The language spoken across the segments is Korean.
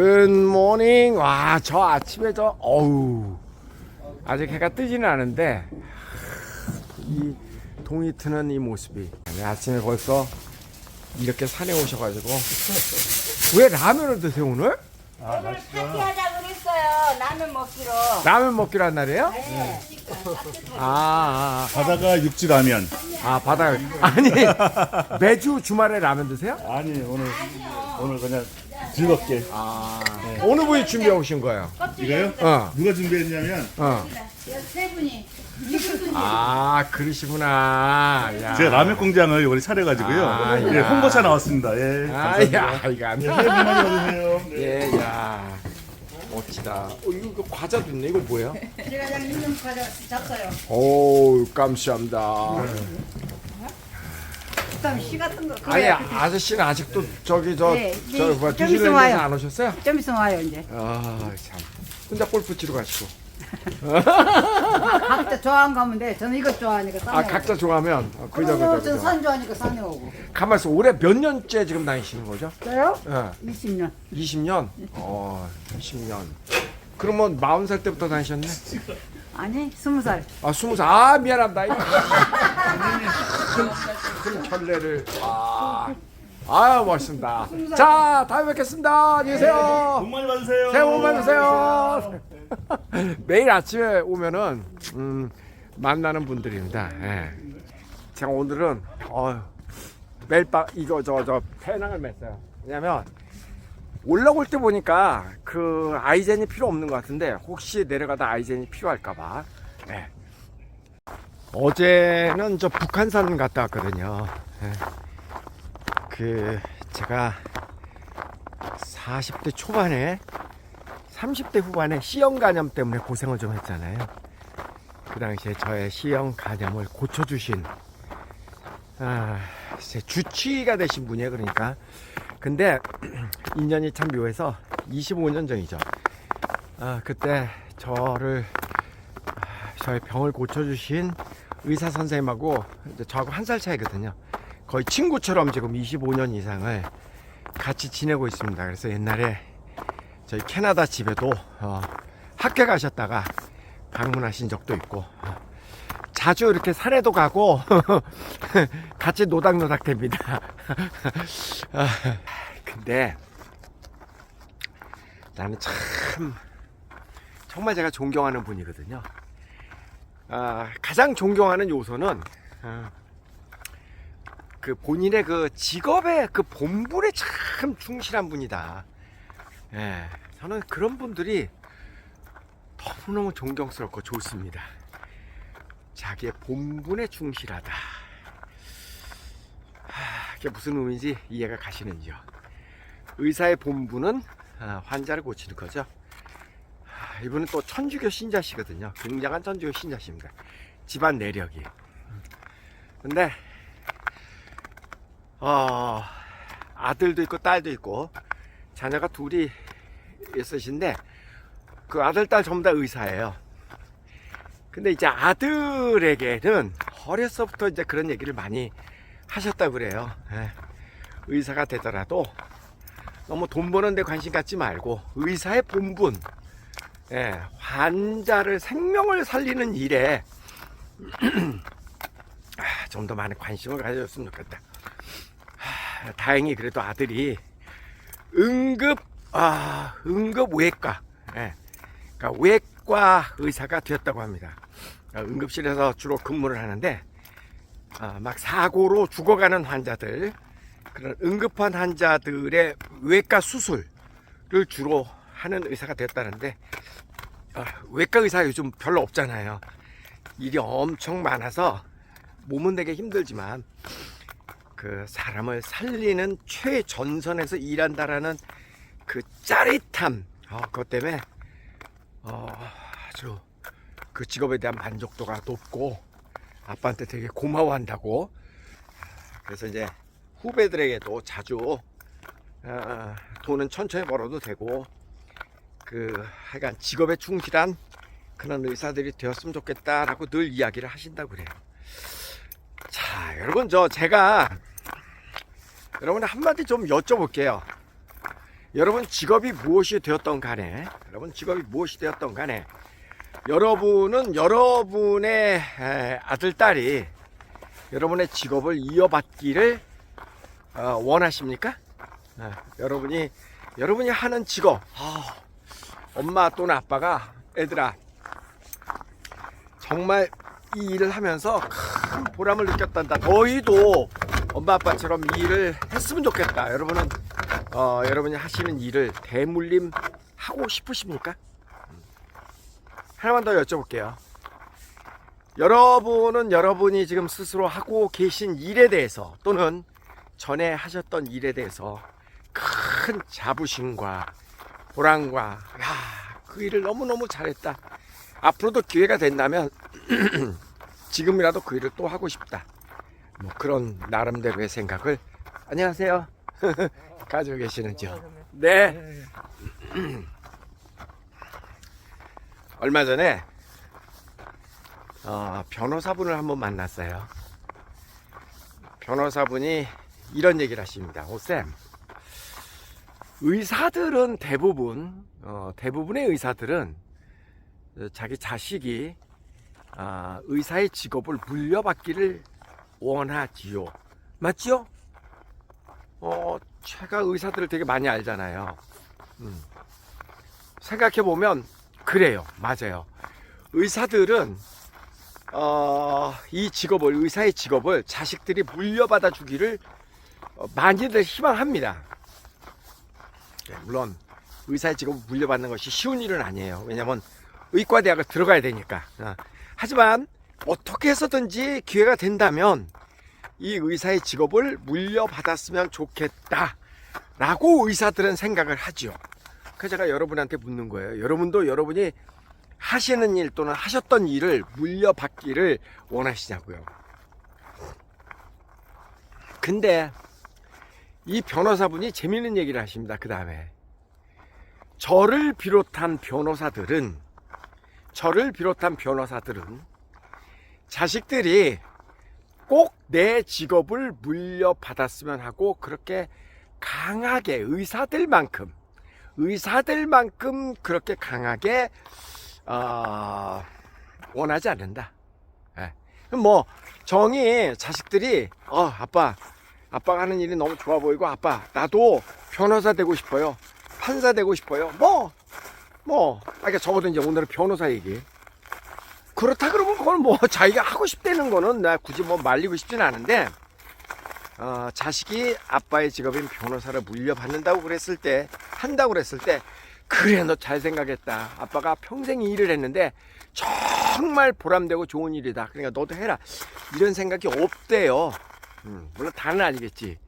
굿모닝. 와, 저 아침에 저 어우. 아직 해가 뜨지는 않은데 이 동이 트는 이 모습이 네, 아침에 벌써 이렇게 산에 오셔가지고 왜 라면을 드세요 오늘? 오늘 파티하자 그랬어요. 라면 먹기로. 라면 먹기로 한 날이에요? 네. 아, 바다가 육지라면. 아, 아 바다 아니 매주 주말에 라면 드세요? 아니 오늘 오늘 그냥 즐겁게. 아 어느 분이 준비해 오신 거예요? 이거요? 어, 누가 준비했냐면 어. 세 분이. 아 그러시구나. 야. 제가 라면 공장을 이번에 차려가지고요. 아, 예, 야. 홍보차 나왔습니다. 예, 감사합니다. 아야 이거 안 예, 새해 복 많이 받으세요. 네. 예, 야. 멋지다. 어, 이거, 이거 과자도 있네. 이거 뭐예요? 제가 그냥 있는 과자 잡어요. 오, 감사합니다. 그다음 씨 같은 거. 아니, 아저씨는 아직도 저기 저, 네, 저, 네, 뭐야, 좀 뉴질랜드에서 있으면 와요. 안 오셨어요? 좀 있으면 와요 이제. 아, 참. 혼자 골프 치러 가시고. 각자 좋아하는 거 하면 돼. 저는 이거 좋아하니까 싸네. 아, 각자 좋아하면. 어, 그죠. 그죠, 저는 그죠. 산 좋아하니까 산에 오고. 가만있어. 올해 몇 년째 지금 다니시는 거죠? 저요? 예. 20년. 20년? 어, 20년. 그러면 40살 때부터 다니셨네? 아니 20살. 아, 스무 살. 아, 미안합니다. 큰, 큰 결례를. 아, 아유, 멋있습니다. 자, 다음에 뵙겠습니다. 안녕히 계세요. 복 많이 받으세요. 새해 복 받으세요. 매일 아침에 오면은, 음, 만나는 분들입니다. 예. 제가 오늘은, 어 매일 밤, 이거, 저, 저, 배낭을 맸어요. 왜냐면, 올라올 때 보니까 그 아이젠이 필요 없는 것 같은데 혹시 내려가다 아이젠이 필요할까봐 네. 어제는 저 북한산 갔다 왔거든요 네. 그 제가 40대 초반에 30대 후반에 C형 간염 때문에 고생을 좀 했잖아요 그 당시에 저의 C형 간염을 고쳐주신 아, 제 주치의가 되신 분이에요 그러니까 근데 인연이 참 묘해서 25년 전이죠. 아, 그때 저를 아, 저의 병을 고쳐주신 의사 선생님하고 저하고 한 살 차이거든요. 거의 친구처럼 지금 25년 이상을 같이 지내고 있습니다. 그래서 옛날에 저희 캐나다 집에도 어, 학교 가셨다가 방문하신 적도 있고 어, 자주 이렇게 산에도 가고 같이 노닥노닥 됩니다. 아, 근데 나는 참 정말 제가 존경하는 분이거든요. 아, 가장 존경하는 요소는 아, 그 본인의 그 직업의 그 본분에 참 충실한 분이다. 예, 저는 그런 분들이 너무너무 존경스럽고 좋습니다. 자기의 본분에 충실하다. 하, 그게 무슨 의미인지 이해가 가시는지요? 의사의 본분은 아, 환자를 고치는 거죠. 하, 이분은 또 천주교 신자시거든요. 굉장한 천주교 신자십니다. 집안 내력이. 근데 어, 아들도 있고 딸도 있고 자녀가 둘이 있으신데 그 아들 딸 전부 다 의사예요. 근데 이제 아들에게는 어려서부터 이제 그런 얘기를 많이 하셨다고 그래요. 예. 의사가 되더라도 너무 돈 버는 데 관심 갖지 말고 의사의 본분, 예, 환자를 생명을 살리는 일에 아, 좀더 많은 관심을 가져줬으면 좋겠다. 하, 다행히 그래도 아들이 응급 아 응급 외과, 예, 그러니까 외과 의사가 되었다고 합니다. 어, 응급실에서 주로 근무를 하는데 어, 막 사고로 죽어가는 환자들 그런 응급한 환자들의 외과 수술을 주로 하는 의사가 됐다는데 어, 외과 의사 요즘 별로 없잖아요. 일이 엄청 많아서 몸은 되게 힘들지만 그 사람을 살리는 최전선에서 일한다라는 그 짜릿함 어, 그것 때문에 어, 아주 그 직업에 대한 만족도가 높고 아빠한테 되게 고마워한다고 그래서 이제 후배들에게도 자주 어, 돈은 천천히 벌어도 되고 그 하여간 직업에 충실한 그런 의사들이 되었으면 좋겠다라고 늘 이야기를 하신다고 그래요. 자, 여러분 저 제가 여러분 한마디 좀 여쭤볼게요. 여러분 직업이 무엇이 되었던 간에 여러분 직업이 무엇이 되었던 간에 여러분은 여러분의 에, 아들 딸이 여러분의 직업을 이어받기를 어, 원하십니까? 아, 여러분이 여러분이 하는 직업 아, 엄마 또는 아빠가 애들아 정말 이 일을 하면서 큰 보람을 느꼈단다. 너희도 엄마 아빠처럼 이 일을 했으면 좋겠다. 여러분은 어, 여러분이 하시는 일을 대물림 하고 싶으십니까? 음. 하나만 더 여쭤볼게요. 여러분은 여러분이 지금 스스로 하고 계신 일에 대해서 또는 전에 하셨던 일에 대해서 큰 자부심과 보람과 야, 그 일을 너무너무 잘했다. 앞으로도 기회가 된다면 지금이라도 그 일을 또 하고 싶다. 뭐 그런 나름대로의 생각을 안녕하세요. 가지고 계시는지요? 네. 얼마 전에 어, 변호사분을 한번 만났어요. 변호사분이 이런 얘기를 하십니다. 오쌤, 의사들은 대부분 어, 대부분의 의사들은 어, 자기 자식이 아, 의사의 직업을 물려받기를 원하지요. 맞지요? 어, 제가 의사들을 되게 많이 알잖아요. 음. 생각해 보면 그래요. 맞아요. 의사들은 어, 이 직업을 의사의 직업을 자식들이 물려받아 주기를 어, 많이들 희망합니다. 네, 물론 의사의 직업을 물려받는 것이 쉬운 일은 아니에요. 왜냐하면 의과대학을 들어가야 되니까. 어, 하지만 어떻게 해서든지 기회가 된다면 이 의사의 직업을 물려받았으면 좋겠다라고 의사들은 생각을 하지요. 그래서 제가 여러분한테 묻는 거예요. 여러분도 여러분이 하시는 일 또는 하셨던 일을 물려받기를 원하시냐고요. 근데 이 변호사분이 재밌는 얘기를 하십니다. 그 다음에 저를 비롯한 변호사들은 저를 비롯한 변호사들은 자식들이 꼭 내 직업을 물려받았으면 하고 그렇게 강하게 의사들만큼 의사들만큼 그렇게 강하게 어, 원하지 않는다. 예. 뭐 정이 자식들이 어 아빠 아빠가 하는 일이 너무 좋아 보이고 아빠 나도 변호사 되고 싶어요. 판사 되고 싶어요. 뭐 뭐, 아, 그러니까 적어도 이제 오늘은 변호사 얘기. 그렇다 그러면 그건 뭐 자기가 하고 싶다는 거는 나 굳이 뭐 말리고 싶진 않은데, 어, 자식이 아빠의 직업인 변호사를 물려받는다고 그랬을 때, 한다고 그랬을 때, 그래, 너 잘 생각했다. 아빠가 평생 이 일을 했는데, 정말 보람되고 좋은 일이다. 그러니까 너도 해라. 이런 생각이 없대요. 음, 물론 다는 아니겠지.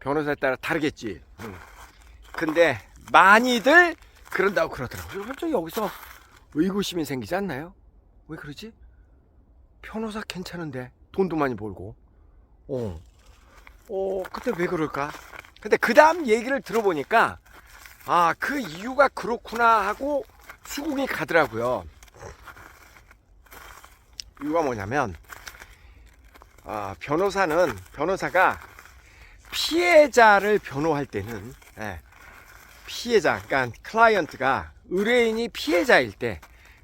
변호사에 따라 다르겠지. 음. 근데 많이들 그런다고 그러더라고요. 갑자기 여기서 의구심이 생기지 않나요? 왜 그러지? 변호사 괜찮은데 돈도 많이 벌고. 어. 어, 그때 왜 그럴까? 근데 그 다음 얘기를 들어보니까 아, 그 이유가 그렇구나 하고 수긍이 가더라고요. 이유가 뭐냐면 아, 변호사는 변호사가 피해자를 변호할 때는 예, 피해자, 그러니까 클라이언트가 의뢰인이 피해자일 때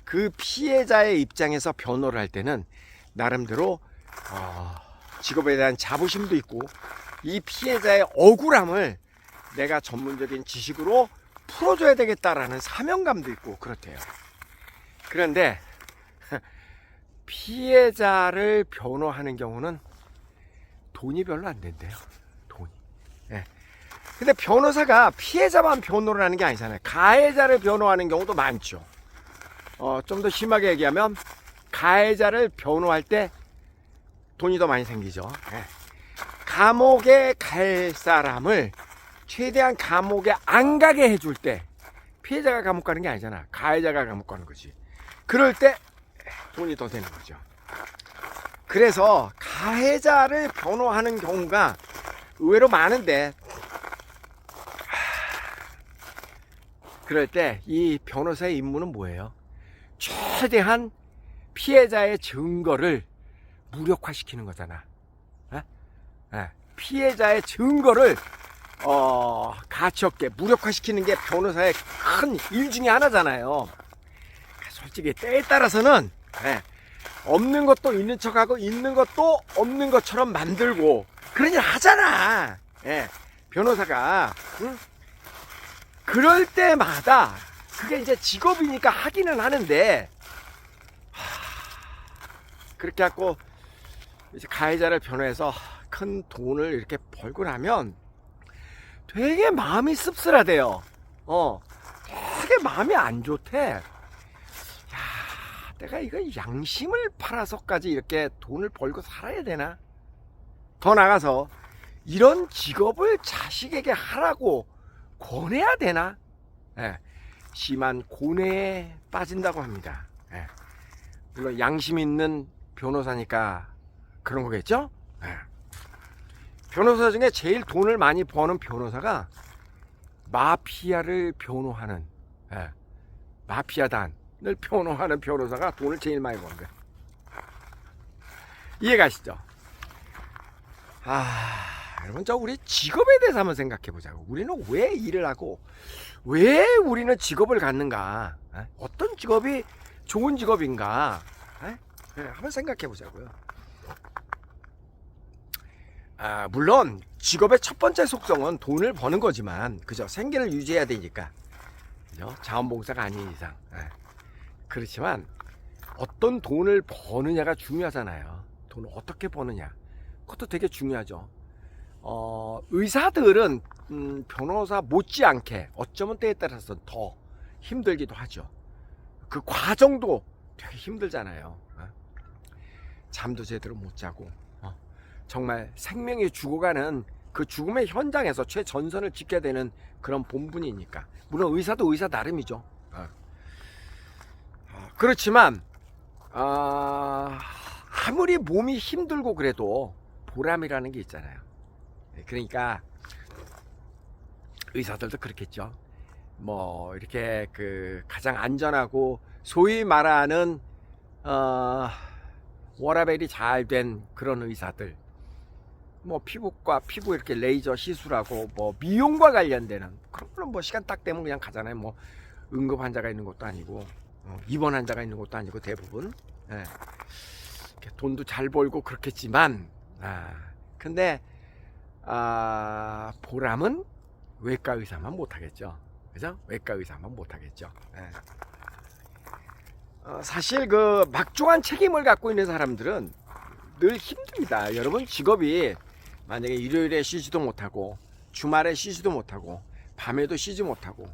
그 피해자의 입장에서 변호를 할 때는 나름대로 어, 직업에 대한 자부심도 있고 이 피해자의 억울함을 내가 전문적인 지식으로 풀어줘야 되겠다라는 사명감도 있고 그렇대요. 그런데 피해자를 변호하는 경우는 돈이 별로 안 된대요. 돈이. 예. 근데 변호사가 피해자만 변호를 하는 게 아니잖아요. 가해자를 변호하는 경우도 많죠. 어, 좀 더 심하게 얘기하면 가해자를 변호할 때 돈이 더 많이 생기죠. 예. 감옥에 갈 사람을 최대한 감옥에 안 가게 해줄 때 피해자가 감옥 가는 게 아니잖아. 가해자가 감옥 가는 거지. 그럴 때 돈이 더 되는 거죠. 그래서 가해자를 변호하는 경우가 의외로 많은데 그럴 때 이 변호사의 임무는 뭐예요? 최대한 피해자의 증거를 무력화시키는 거잖아. 에? 에, 피해자의 증거를 어, 가치 없게 무력화시키는 게 변호사의 큰 일 중에 하나잖아요. 솔직히 때에 따라서는 예, 없는 것도 있는 척하고 있는 것도 없는 것처럼 만들고 그런 일 하잖아. 예, 변호사가 응? 그럴 때마다 그게 이제 직업이니까 하기는 하는데 하, 그렇게 하고 이제 가해자를 변호해서 큰 돈을 이렇게 벌고 나면 되게 마음이 씁쓸하대요. 어, 되게 마음이 안 좋대. 야, 내가 이거 양심을 팔아서까지 이렇게 돈을 벌고 살아야 되나? 더 나가서 이런 직업을 자식에게 하라고 권해야 되나? 예, 심한 고뇌에 빠진다고 합니다. 예. 물론 양심 있는 변호사니까 그런 거겠죠? 예. 변호사 중에 제일 돈을 많이 버는 변호사가 마피아를 변호하는 예, 마피아단 을 변호하는 변호사가 돈을 제일 많이 거예요. 이해가시죠? 아, 여러분 저 우리 직업에 대해서 한번 생각해 보자고. 우리는 왜 일을 하고 왜 우리는 직업을 갖는가? 예? 어떤 직업이 좋은 직업인가? 예? 예, 한번 생각해 보자고요. 아, 물론 직업의 첫 번째 속성은 돈을 버는 거지만 그죠 생계를 유지해야 되니까 자원봉사가 아닌 이상 예. 그렇지만 어떤 돈을 버느냐가 중요하잖아요 돈을 어떻게 버느냐 그것도 되게 중요하죠 어, 의사들은 음, 변호사 못지않게 어쩌면 때에 따라서 더 힘들기도 하죠 그 과정도 되게 힘들잖아요 어? 잠도 제대로 못 자고 어? 정말 생명이 죽어가는 그 죽음의 현장에서 최전선을 지켜야 되는 그런 본분이니까 물론 의사도 의사 나름이죠. 어. 어, 그렇지만 아, 아무리 몸이 힘들고 그래도 보람이라는 게 있잖아요. 네, 그러니까 의사들도 그렇겠죠. 뭐 이렇게 그 가장 안전하고 소위 말하는 어, 워라벨이 잘 된 그런 의사들 뭐 피부과 피부 이렇게 레이저 시술하고 뭐 미용과 관련되는 그런 뭐 시간 딱 되면 그냥 가잖아요. 뭐 응급 환자가 있는 것도 아니고 어, 입원 환자가 있는 것도 아니고 대부분 예. 돈도 잘 벌고 그렇겠지만 아 근데 아 보람은 외과 의사만 못하겠죠. 그죠? 외과 의사만 못하겠죠. 예. 어, 사실 그 막중한 책임을 갖고 있는 사람들은 늘 힘듭니다. 여러분 직업이 만약에 일요일에 쉬지도 못하고 주말에 쉬지도 못하고 밤에도 쉬지 못하고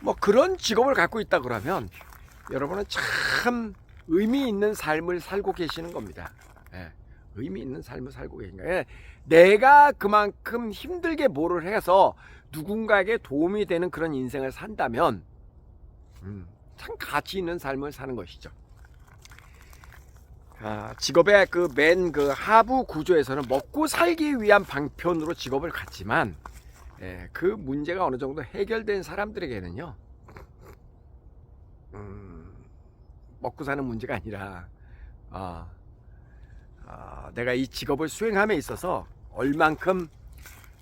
뭐 그런 직업을 갖고 있다 그러면 여러분은 참 의미 있는 삶을 살고 계시는 겁니다. 예, 의미 있는 삶을 살고 계신 거예요. 예, 내가 그만큼 힘들게 뭐를 해서 누군가에게 도움이 되는 그런 인생을 산다면 음, 참 가치 있는 삶을 사는 것이죠. 아, 직업의 그 맨그 하부 구조에서는 먹고 살기 위한 방편으로 직업을 갖지만 예, 그 문제가 어느 정도 해결된 사람들에게는요 음, 먹고 사는 문제가 아니라 아, 아, 내가 이 직업을 수행함에 있어서 얼만큼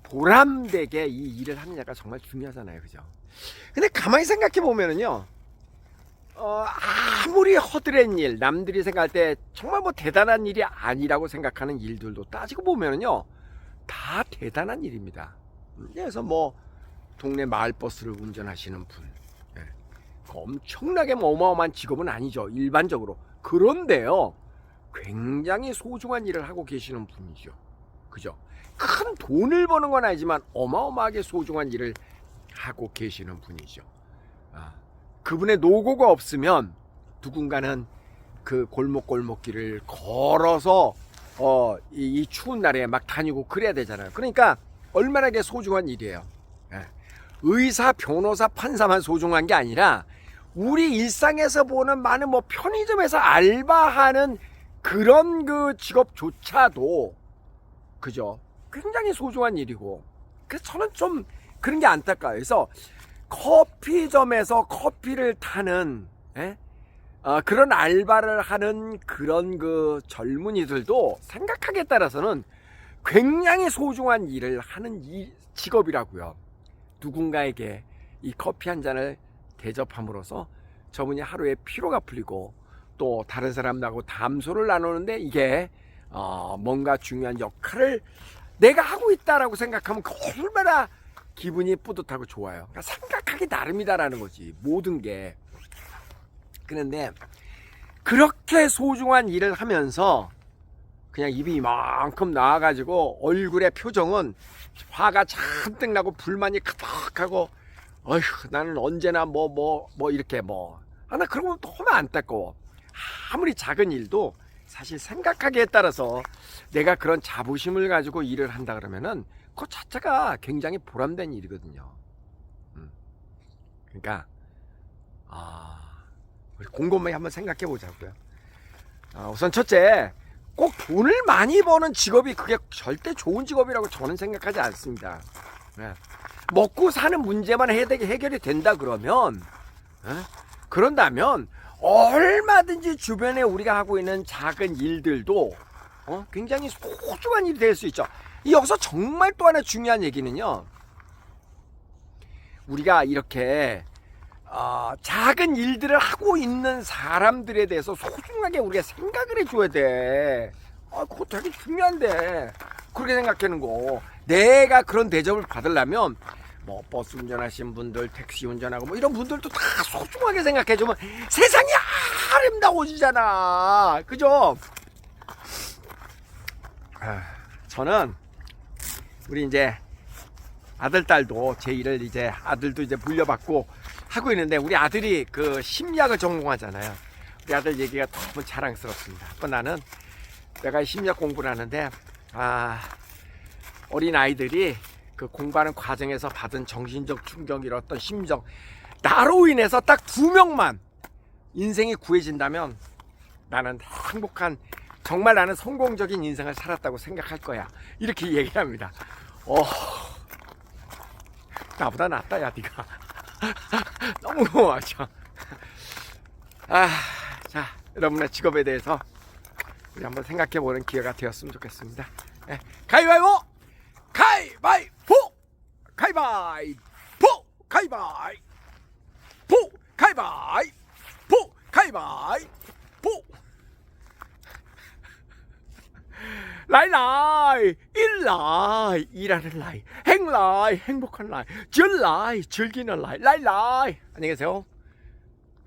보람되게 이 일을 하느냐가 정말 중요하잖아요 그죠 근데 가만히 생각해 보면은요 어, 아무리 허드렛 일, 남들이 생각할 때 정말 뭐 대단한 일이 아니라고 생각하는 일들도 따지고 보면은요, 다 대단한 일입니다. 그래서 뭐, 동네 마을버스를 운전하시는 분, 엄청나게 뭐 어마어마한 직업은 아니죠, 일반적으로. 그런데요, 굉장히 소중한 일을 하고 계시는 분이죠. 그죠? 큰 돈을 버는 건 아니지만 어마어마하게 소중한 일을 하고 계시는 분이죠. 아. 그분의 노고가 없으면 누군가는 그 골목골목길을 걸어서 어, 이, 이 추운 날에 막 다니고 그래야 되잖아요. 그러니까 얼마나 게 소중한 일이에요. 예. 의사, 변호사, 판사만 소중한 게 아니라 우리 일상에서 보는 많은 뭐 편의점에서 알바하는 그런 그 직업조차도 그죠? 굉장히 소중한 일이고 그래서 저는 좀 그런 게 안타까워요. 그래서 커피점에서 커피를 타는 예? 어, 그런 알바를 하는 그런 그 젊은이들도 생각하기에 따라서는 굉장히 소중한 일을 하는 이 직업이라고요. 누군가에게 이 커피 한 잔을 대접함으로써 저분이 하루에 피로가 풀리고 또 다른 사람하고 담소를 나누는데 이게 어, 뭔가 중요한 역할을 내가 하고 있다라고 생각하면 그 얼마나 기분이 뿌듯하고 좋아요. 그러니까 생각하기 나름이다라는 거지 모든 게. 그런데 그렇게 소중한 일을 하면서 그냥 입이 이만큼 나와가지고 얼굴의 표정은 화가 잔뜩 나고 불만이 가득하고 어휴 나는 언제나 뭐뭐뭐 이렇게 뭐 아, 나 그런 거 너무 안타까워 아무리 작은 일도 사실 생각하기에 따라서 내가 그런 자부심을 가지고 일을 한다 그러면은 그 자체가 굉장히 보람된 일이거든요 음. 그러니까 아 우리 곰곰이 한번 생각해 보자고요 아, 우선 첫째 꼭 돈을 많이 버는 직업이 그게 절대 좋은 직업이라고 저는 생각하지 않습니다. 예. 먹고 사는 문제만 해결- 해결이 된다 그러면 예? 그런다면 얼마든지 주변에 우리가 하고 있는 작은 일들도 어? 굉장히 소중한 일이 될 수 있죠. 이 여기서 정말 또 하나 중요한 얘기는요. 우리가 이렇게 어, 작은 일들을 하고 있는 사람들에 대해서 소중하게 우리가 생각을 해줘야 돼. 아, 그거 되게 중요한데. 그렇게 생각하는 거. 내가 그런 대접을 받으려면, 뭐, 버스 운전하신 분들, 택시 운전하고, 뭐, 이런 분들도 다 소중하게 생각해 주면 세상이 아름다워지잖아. 그죠? 아, 저는, 우리 이제, 아들, 딸도 제 일을 이제, 아들도 이제 물려받고, 하고 있는데 우리 아들이 그 심리학을 전공하잖아요. 우리 아들 얘기가 너무 자랑스럽습니다. 또 나는 내가 심리학 공부를 하는데 아 어린 아이들이 그 공부하는 과정에서 받은 정신적 충격이나 어떤 심정 나로 인해서 딱 두 명만 인생이 구해진다면 나는 행복한 정말 나는 성공적인 인생을 살았다고 생각할 거야. 이렇게 얘기를 합니다. 어 나보다 낫다 야 네가. 너무 고마워죠. 아, 자, 여러분의 직업에 대해서 우리 한번 생각해 보는 기회가 되었으면 좋겠습니다. 예, 가위바위보! 가위바위보! 가위바위보! 가위바위보! 가위바위보! 가위바위보! 라이 라이 일라이 일하는 라이 행라이 행복한 라이 즐라이 즐기는 라이 라이 라이 안녕히 계세요